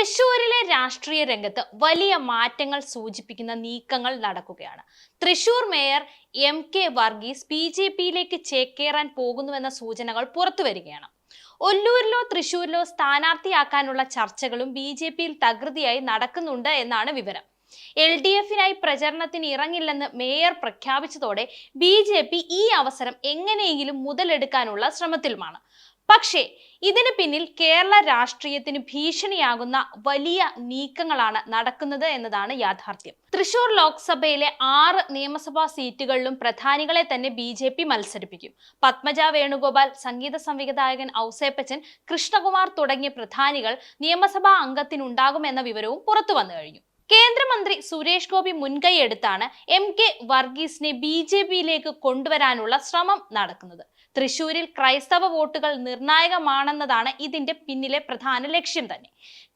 തൃശൂരിലെ രാഷ്ട്രീയ രംഗത്ത് വലിയ മാറ്റങ്ങൾ സൂചിപ്പിക്കുന്ന നീക്കങ്ങൾ നടക്കുകയാണ്. Thrissur mayor M K Varghese B J പിയിലേക്ക് ചേക്കേറാൻ പോകുന്നുവെന്ന സൂചനകൾ പുറത്തുവരികയാണ് ഒല്ലൂരിലോ തൃശൂരിലോ സ്ഥാനാർത്ഥിയാക്കാനുള്ള ചർച്ചകളും ബി ജെ പിയിൽ തകൃതിയായി നടക്കുന്നുണ്ട് എന്നാണ് വിവരം. എൽ ഡി എഫിനായി പ്രചരണത്തിന് ഇറങ്ങില്ലെന്ന് മേയർ പ്രഖ്യാപിച്ചതോടെ ബി ജെ പി ഈ അവസരം എങ്ങനെയെങ്കിലും മുതലെടുക്കാനുള്ള ശ്രമത്തിലുമാണ്. പക്ഷേ ഇതിന് പിന്നിൽ കേരള രാഷ്ട്രീയത്തിന് ഭീഷണിയാകുന്ന വലിയ നീക്കങ്ങളാണ് നടക്കുന്നത് എന്നതാണ് യാഥാർത്ഥ്യം. തൃശൂർ ലോക്സഭയിലെ ആറ് നിയമസഭാ സീറ്റുകളിലും പ്രധാനികളെ തന്നെ ബി ജെ പി മത്സരിപ്പിക്കും. പത്മജ വേണുഗോപാൽ സംഗീത സംവിധായകൻ ഔസേപ്പച്ചൻ കൃഷ്ണകുമാർ തുടങ്ങിയ പ്രധാനികൾ നിയമസഭാ അംഗത്തിനുണ്ടാകുമെന്ന വിവരവും പുറത്തു വന്നു കഴിഞ്ഞു. കേന്ദ്രമന്ത്രി സുരേഷ് ഗോപി മുൻകൈയെടുത്താണ് എം കെ വർഗീസിനെ ബി ജെ പിയിലേക്ക് കൊണ്ടുവരാനുള്ള ശ്രമം നടക്കുന്നത്. തൃശൂരിൽ ക്രൈസ്തവ വോട്ടുകൾ നിർണായകമാണെന്നതാണ് ഇതിന്റെ പിന്നിലെ പ്രധാന ലക്ഷ്യം തന്നെ.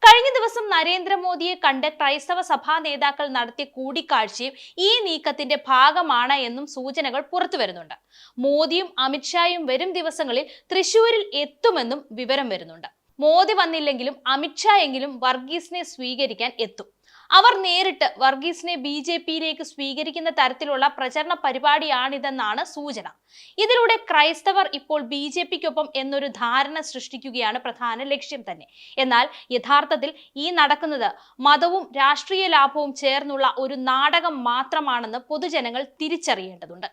കഴിഞ്ഞ ദിവസം നരേന്ദ്രമോദിയെ കണ്ട് ക്രൈസ്തവ സഭാ നേതാക്കൾ നടത്തിയ കൂടിക്കാഴ്ചയും ഈ നീക്കത്തിന്റെ ഭാഗമാണ് എന്നും സൂചനകൾ പുറത്തു വരുന്നുണ്ട്. മോദിയും അമിത്ഷായും വരും ദിവസങ്ങളിൽ തൃശൂരിൽ എത്തുമെന്നും വിവരം വരുന്നുണ്ട്. മോദി വന്നില്ലെങ്കിലും അമിത്ഷാ എങ്കിലും വർഗീസിനെ സ്വീകരിക്കാൻ എത്തും. അവർ നേരിട്ട് വർഗീസിനെ ബി ജെ പിയിലേക്ക് സ്വീകരിക്കുന്ന തരത്തിലുള്ള പ്രചരണ പരിപാടിയാണിതെന്നാണ് സൂചന. ഇതിലൂടെ ക്രൈസ്തവർ ഇപ്പോൾ ബി ജെ പിക്കൊപ്പം എന്നൊരു ധാരണ സൃഷ്ടിക്കുകയാണ് പ്രധാന ലക്ഷ്യം തന്നെ. എന്നാൽ യഥാർത്ഥത്തിൽ ഈ നടക്കുന്നത് മതവും രാഷ്ട്രീയ ലാഭവും ചേർന്നുള്ള ഒരു നാടകം മാത്രമാണെന്ന് പൊതുജനങ്ങൾ തിരിച്ചറിയേണ്ടതുണ്ട്.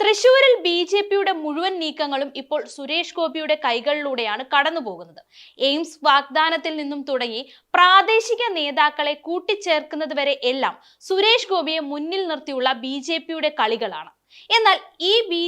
തൃശൂരിൽ ബി ജെ പിയുടെ മുഴുവൻ നീക്കങ്ങളും ഇപ്പോൾ സുരേഷ് ഗോപിയുടെ കൈകളിലൂടെയാണ് കടന്നുപോകുന്നത്. എയിംസ് വാഗ്ദാനത്തിൽ നിന്നും തുടങ്ങി പ്രാദേശിക നേതാക്കളെ കൂട്ടിച്ചേർക്കുന്നത് വരെ എല്ലാം സുരേഷ് ഗോപിയെ മുന്നിൽ നിർത്തിയുള്ള ബി കളികളാണ്. എന്നാൽ ഈ ബി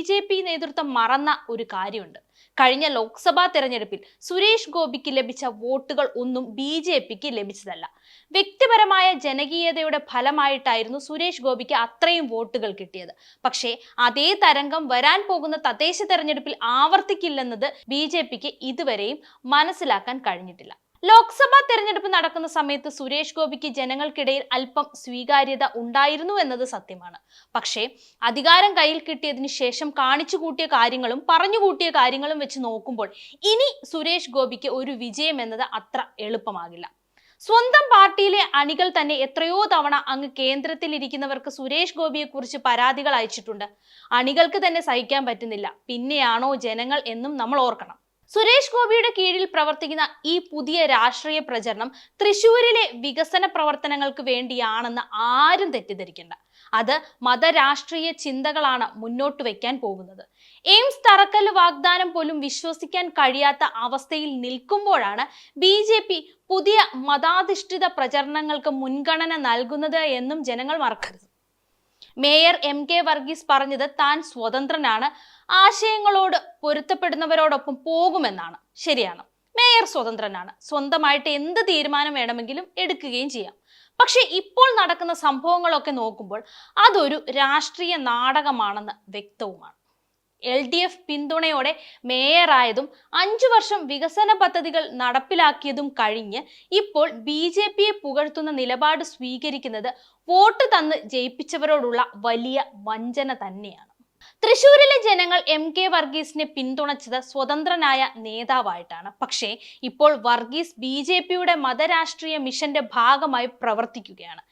നേതൃത്വം മറന്ന ഒരു കാര്യമുണ്ട്. കഴിഞ്ഞ ലോക്സഭാ തെരഞ്ഞെടുപ്പിൽ സുരേഷ് ഗോപിക്ക് ലഭിച്ച വോട്ടുകൾ ഒന്നും ബി ജെ പിക്ക് ലഭിച്ചതല്ല. വ്യക്തിപരമായ ജനകീയതയുടെ ഫലമായിട്ടായിരുന്നു സുരേഷ് ഗോപിക്ക് അത്രയും വോട്ടുകൾ കിട്ടിയത്. പക്ഷേ അതേ തരംഗം വരാൻ പോകുന്ന തദ്ദേശ തെരഞ്ഞെടുപ്പിൽ ആവർത്തിക്കില്ലെന്നത് ബി ജെ പിക്ക് ഇതുവരെയും മനസ്സിലാക്കാൻ കഴിഞ്ഞിട്ടില്ല. ലോക്സഭാ തെരഞ്ഞെടുപ്പ് നടക്കുന്ന സമയത്ത് സുരേഷ് ഗോപിക്ക് ജനങ്ങൾക്കിടയിൽ അല്പം സ്വീകാര്യത ഉണ്ടായിരുന്നു എന്നത് സത്യമാണ്. പക്ഷേ അധികാരം കയ്യിൽ കിട്ടിയതിന് ശേഷം കാണിച്ചു കൂട്ടിയ കാര്യങ്ങളും പറഞ്ഞു കൂട്ടിയ കാര്യങ്ങളും വെച്ച് നോക്കുമ്പോൾ ഇനി സുരേഷ് ഗോപിക്ക് ഒരു വിജയം എന്നത് അത്ര എളുപ്പമാകില്ല. സ്വന്തം പാർട്ടിയിലെ അണികൾ തന്നെ എത്രയോ തവണ അങ്ങ് കേന്ദ്രത്തിൽ ഇരിക്കുന്നവർക്ക് സുരേഷ് ഗോപിയെ കുറിച്ച് പരാതികൾ അയച്ചിട്ടുണ്ട്. അണികൾക്ക് തന്നെ സഹിക്കാൻ പറ്റുന്നില്ല. പിന്നെയാണോ ജനങ്ങൾ എന്നും നമ്മൾ ഓർക്കണം. സുരേഷ് ഗോപിയുടെ കീഴിൽ പ്രവർത്തിക്കുന്ന ഈ പുതിയ രാഷ്ട്രീയ പ്രചരണം തൃശൂരിലെ വികസന പ്രവർത്തനങ്ങൾക്ക് വേണ്ടിയാണെന്ന് ആരും തെറ്റിദ്ധരിക്കേണ്ട. അത് മതരാഷ്ട്രീയ ചിന്തകളാണ് മുന്നോട്ട് വയ്ക്കാൻ പോകുന്നത്. എയിംസ് തറക്കല്ല് വാഗ്ദാനം പോലും വിശ്വസിക്കാൻ കഴിയാത്ത അവസ്ഥയിൽ നിൽക്കുമ്പോഴാണ് ബി ജെ പി പുതിയ മതാധിഷ്ഠിത പ്രചരണങ്ങൾക്ക് മുൻഗണന നൽകുന്നത് എന്നും ജനങ്ങൾ മറക്കരുത്. മേയർ എം കെ വർഗീസ് പറഞ്ഞത് താൻ സ്വതന്ത്രനാണ്. ആശയങ്ങളോട് പൊരുത്തപ്പെടുന്നവരോടൊപ്പം പോകുമെന്നാണ്. ശരിയാണ്. മേയർ സ്വതന്ത്രനാണ്. സ്വന്തമായിട്ട് എന്ത് തീരുമാനം വേണമെങ്കിലും എടുക്കുകയും ചെയ്യാം. പക്ഷെ ഇപ്പോൾ നടക്കുന്ന സംഭവങ്ങളൊക്കെ നോക്കുമ്പോൾ അതൊരു രാഷ്ട്രീയ നാടകമാണെന്ന് വ്യക്തവുമാണ്. എൽ ഡി എഫ് പിന്തുണയോടെ മേയറായതും അഞ്ചു വർഷം വികസന പദ്ധതികൾ നടപ്പിലാക്കിയതും കഴിഞ്ഞ് ഇപ്പോൾ ബി ജെ പിയെ പുകഴ്ത്തുന്ന നിലപാട് സ്വീകരിക്കുന്നത് വോട്ട് തന്ന് ജയിപ്പിച്ചവരോടുള്ള വലിയ വഞ്ചന തന്നെയാണ്. തൃശൂരിലെ ജനങ്ങൾ എം കെ വർഗീസിനെ പിന്തുണച്ചത് സ്വതന്ത്രനായ നേതാവായിട്ടാണ്. പക്ഷേ ഇപ്പോൾ വർഗീസ് ബി ജെ പിയുടെ മതരാഷ്ട്രീയ മിഷന്റെ ഭാഗമായി പ്രവർത്തിക്കുകയാണ്.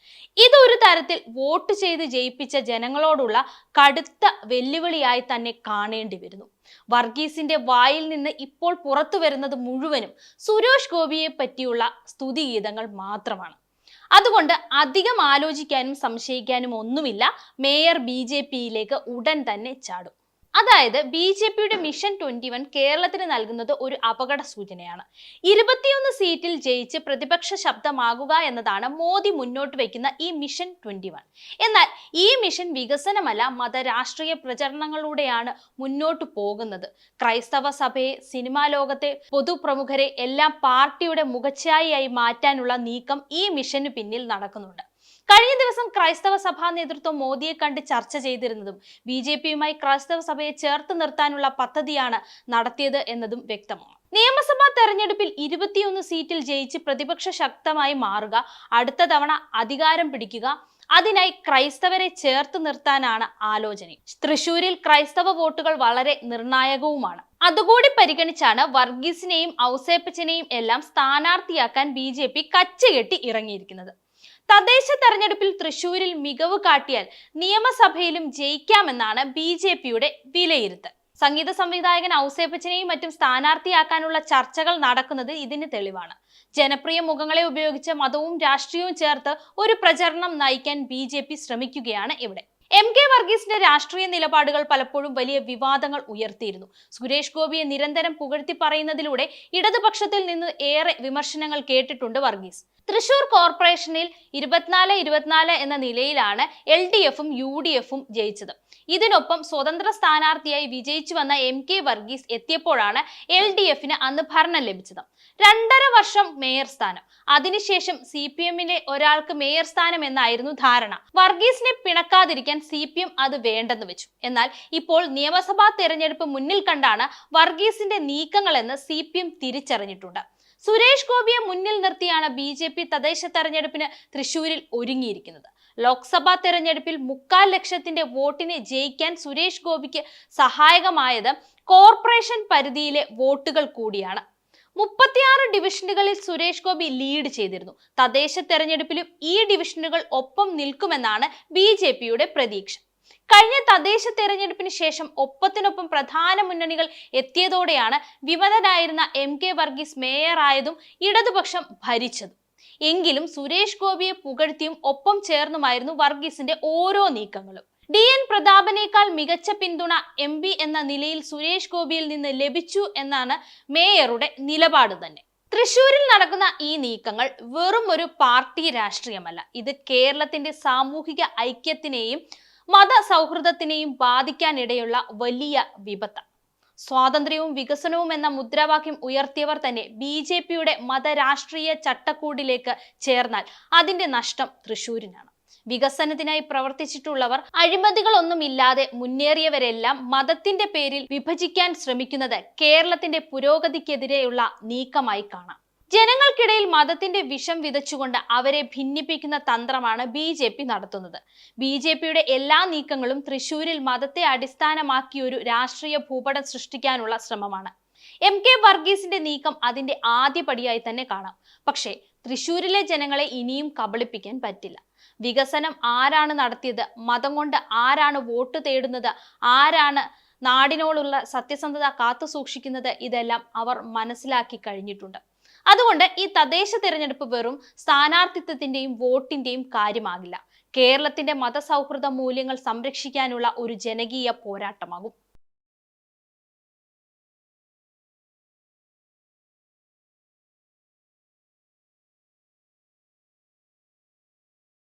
ഇതൊരു തരത്തിൽ വോട്ട് ചെയ്ത് ജയിപ്പിച്ച ജനങ്ങളോടുള്ള കടുത്ത വെല്ലുവിളിയായി തന്നെ കാണേണ്ടി വരുന്നു. വർഗീസിന്റെ വായിൽ നിന്ന് ഇപ്പോൾ പുറത്തു വരുന്നത് മുഴുവനും സുരേഷ് ഗോപിയെ പറ്റിയുള്ള സ്തുതിഗീതങ്ങൾ മാത്രമാണ്. അതുകൊണ്ട് അധികം ആലോചിക്കാനും സംശയിക്കാനും ഒന്നുമില്ല. മേയർ ബി ജെ പിയിലേക്ക് ഉടൻ തന്നെ ചാടും. അതായത് ബി ജെ പിയുടെ മിഷൻ ട്വന്റി വൺ കേരളത്തിന് നൽകുന്നത് ഒരു അപകട സൂചനയാണ്. ഇരുപത്തിയൊന്ന് സീറ്റിൽ ജയിച്ച് പ്രതിപക്ഷ ശബ്ദമാകുക എന്നതാണ് മോദി മുന്നോട്ട് വയ്ക്കുന്ന ഈ മിഷൻ ട്വന്റി വൺ. എന്നാൽ ഈ മിഷൻ വികസനമല്ല മതരാഷ്ട്രീയ പ്രചരണങ്ങളിലൂടെയാണ് മുന്നോട്ട് പോകുന്നത്. ക്രൈസ്തവ സഭയെ സിനിമാ ലോകത്തെ പൊതുപ്രമുഖരെ എല്ലാം പാർട്ടിയുടെ മുഖച്ഛായയായി മാറ്റാനുള്ള നീക്കം ഈ മിഷന് പിന്നിൽ നടക്കുന്നുണ്ട്. കഴിഞ്ഞ ദിവസം ക്രൈസ്തവ സഭാ നേതൃത്വം മോദിയെ കണ്ട് ചർച്ച ചെയ്തിരുന്നതും ബി ജെ പിയുമായി ക്രൈസ്തവ സഭയെ ചേർത്ത് നിർത്താനുള്ള പദ്ധതിയാണ് നടത്തിയത് എന്നതും വ്യക്തമാണ്. നിയമസഭാ തെരഞ്ഞെടുപ്പിൽ ഇരുപത്തിയൊന്ന് സീറ്റിൽ ജയിച്ച് പ്രതിപക്ഷ ശക്തമായി മാറുക അടുത്ത തവണ അധികാരം പിടിക്കുക അതിനായി ക്രൈസ്തവരെ ചേർത്ത് നിർത്താനാണ് ആലോചന. തൃശൂരിൽ ക്രൈസ്തവ വോട്ടുകൾ വളരെ നിർണായകവുമാണ്. അതുകൂടി പരിഗണിച്ചാണ് വർഗീസിനെയും ഔസേപ്പച്ചനെയും എല്ലാം സ്ഥാനാർത്ഥിയാക്കാൻ ബി ജെ പി കച്ചുകെട്ടി ഇറങ്ങിയിരിക്കുന്നത്. തദ്ദേശ തെരഞ്ഞെടുപ്പിൽ തൃശൂരിൽ മികവ് കാട്ടിയാൽ നിയമസഭയിലും ജയിക്കാമെന്നാണ് ബി ജെ പിയുടെ വിലയിരുത്തൽ. സംഗീത സംവിധായകൻ ഔസേപ്പച്ചനെയും മറ്റും സ്ഥാനാർത്ഥിയാക്കാനുള്ള ചർച്ചകൾ നടക്കുന്നത് ഇതിന് തെളിവാണ്. ജനപ്രിയ മുഖങ്ങളെ ഉപയോഗിച്ച് മതവും രാഷ്ട്രീയവും ചേർത്ത് ഒരു പ്രചരണം നയിക്കാൻ ബി ശ്രമിക്കുകയാണ് ഇവിടെ. എം കെ വർഗീസിന്റെ രാഷ്ട്രീയ നിലപാടുകൾ പലപ്പോഴും വലിയ വിവാദങ്ങൾ ഉയർത്തിയിരുന്നു. സുരേഷ് ഗോപിയെ നിരന്തരം പുകഴ്ത്തി പറയുന്നതിലൂടെ ഇടതുപക്ഷത്തിൽ നിന്ന് ഏറെ വിമർശനങ്ങൾ കേട്ടിട്ടുണ്ട് വർഗീസ്. തൃശൂർ കോർപ്പറേഷനിൽ ഇരുപത്തിനാല് ഇരുപത്തിനാല് എന്ന നിലയിലാണ് എൽ ഡി എഫും യു ഡി എഫും ജയിച്ചത്. ഇതിനൊപ്പം സ്വതന്ത്ര സ്ഥാനാർത്ഥിയായി വിജയിച്ചു വന്ന എം കെ വർഗീസ് എത്തിയപ്പോഴാണ് എൽ ഡി എഫിന് അന്ന് ഭരണം ലഭിച്ചത്. രണ്ടര വർഷം മേയർ സ്ഥാനം. അതിനുശേഷം സി പി എമ്മിലെ ഒരാൾക്ക് മേയർ സ്ഥാനം എന്നായിരുന്നു ധാരണ. വർഗീസിനെ പിണക്കാതിരിക്കാൻ സി പി എം അത് വേണ്ടെന്ന് വെച്ചു. എന്നാൽ ഇപ്പോൾ നിയമസഭാ തെരഞ്ഞെടുപ്പ് മുന്നിൽ കണ്ടാണ് വർഗീസിന്റെ നീക്കങ്ങളെന്ന് സി പി എം തിരിച്ചറിഞ്ഞിട്ടുണ്ട്. സുരേഷ് ഗോപിയെ മുന്നിൽ നിർത്തിയാണ് ബി ജെ പി തദ്ദേശ തെരഞ്ഞെടുപ്പിന് തൃശൂരിൽ ഒരുങ്ങിയിരിക്കുന്നത്. ലോക്സഭാ തെരഞ്ഞെടുപ്പിൽ മുക്കാൽ ലക്ഷത്തിന്റെ വോട്ടിനെ ജയിക്കാൻ സുരേഷ് ഗോപിക്ക് സഹായകമായത് കോർപ്പറേഷൻ പരിധിയിലെ വോട്ടുകൾ കൂടിയാണ്. മുപ്പത്തിയാറ് ഡിവിഷനുകളിൽ സുരേഷ് ഗോപി ലീഡ് ചെയ്തിരുന്നു. തദ്ദേശ തെരഞ്ഞെടുപ്പിലും ഈ ഡിവിഷനുകൾ ഒപ്പം നിൽക്കുമെന്നാണ് ബി ജെ പിയുടെ പ്രതീക്ഷ. കഴിഞ്ഞ തദ്ദേശ തെരഞ്ഞെടുപ്പിന് ശേഷം ഒപ്പത്തിനൊപ്പം പ്രധാന മുന്നണികൾ എത്തിയതോടെയാണ് വിമതനായിരുന്ന എം കെ വർഗീസ് മേയറായതും ഇടതുപക്ഷം ഭരിച്ചതും. എങ്കിലും സുരേഷ് ഗോപിയെ പുകഴ്ത്തിയും ഒപ്പം ചേർന്നുമായിരുന്നു വർഗീസിന്റെ ഓരോ നീക്കങ്ങളും. ഡി എൻ പ്രതാപനേക്കാൾ മികച്ച പിന്തുണ എം പി എന്ന നിലയിൽ സുരേഷ് ഗോപിയിൽ നിന്ന് ലഭിച്ചു എന്നാണ് മേയറുടെ നിലപാട് തന്നെ. തൃശൂരിൽ നടക്കുന്ന ഈ നീക്കങ്ങൾ വെറും ഒരു പാർട്ടി രാഷ്ട്രീയമല്ല. ഇത് കേരളത്തിന്റെ സാമൂഹിക ഐക്യത്തിനെയും മത സൗഹൃദത്തിനെയും ബാധിക്കാനിടയുള്ള വലിയ വിപത്ത് സ്വാതന്ത്ര്യവും വികസനവും എന്ന മുദ്രാവാക്യം ഉയർത്തിയവർ തന്നെ ബി ജെ പിയുടെ മതരാഷ്ട്രീയ ചട്ടക്കൂടിലേക്ക് ചേർന്നാൽ അതിന്റെ നഷ്ടം തൃശൂരിനാണ് വികസനത്തിനായി പ്രവർത്തിച്ചിട്ടുള്ളവർ അഴിമതികളൊന്നും ഇല്ലാതെ മുന്നേറിയവരെല്ലാം മതത്തിന്റെ പേരിൽ വിഭജിക്കാൻ ശ്രമിക്കുന്നത് കേരളത്തിന്റെ പുരോഗതിക്കെതിരെയുള്ള നീക്കമായി കാണാം. ജനങ്ങൾക്കിടയിൽ മതത്തിന്റെ വിഷം വിതച്ചുകൊണ്ട് അവരെ ഭിന്നിപ്പിക്കുന്ന തന്ത്രമാണ് ബി ജെ പി നടത്തുന്നത്. ബി ജെ പിയുടെ എല്ലാ നീക്കങ്ങളും തൃശൂരിൽ മതത്തെ അടിസ്ഥാനമാക്കി ഒരു രാഷ്ട്രീയ ഭൂപടം സൃഷ്ടിക്കാനുള്ള ശ്രമമാണ്. എം കെ വർഗീസിന്റെ നീക്കം അതിന്റെ ആദ്യപടിയായി തന്നെ കാണാം. പക്ഷേ തൃശൂരിലെ ജനങ്ങളെ ഇനിയും കബളിപ്പിക്കാൻ പറ്റില്ല. വികസനം ആരാണ് നടത്തിയത്? മതം കൊണ്ട് ആരാണ് വോട്ട് തേടുന്നത്? ആരാണ് നാടിനോടുള്ള സത്യസന്ധത കാത്തു സൂക്ഷിക്കുന്നത്? ഇതെല്ലാം അവർ മനസ്സിലാക്കി കഴിഞ്ഞിട്ടുണ്ട്. അതുകൊണ്ട് ഈ തദ്ദേശ തിരഞ്ഞെടുപ്പ് വെറും സ്ഥാനാർത്ഥിത്വത്തിന്റെയും വോട്ടിന്റെയും കാര്യമാകില്ല. കേരളത്തിന്റെ മതസൗഹൃദ മൂല്യങ്ങൾ സംരക്ഷിക്കാനുള്ള ഒരു ജനകീയ പോരാട്ടമാകും.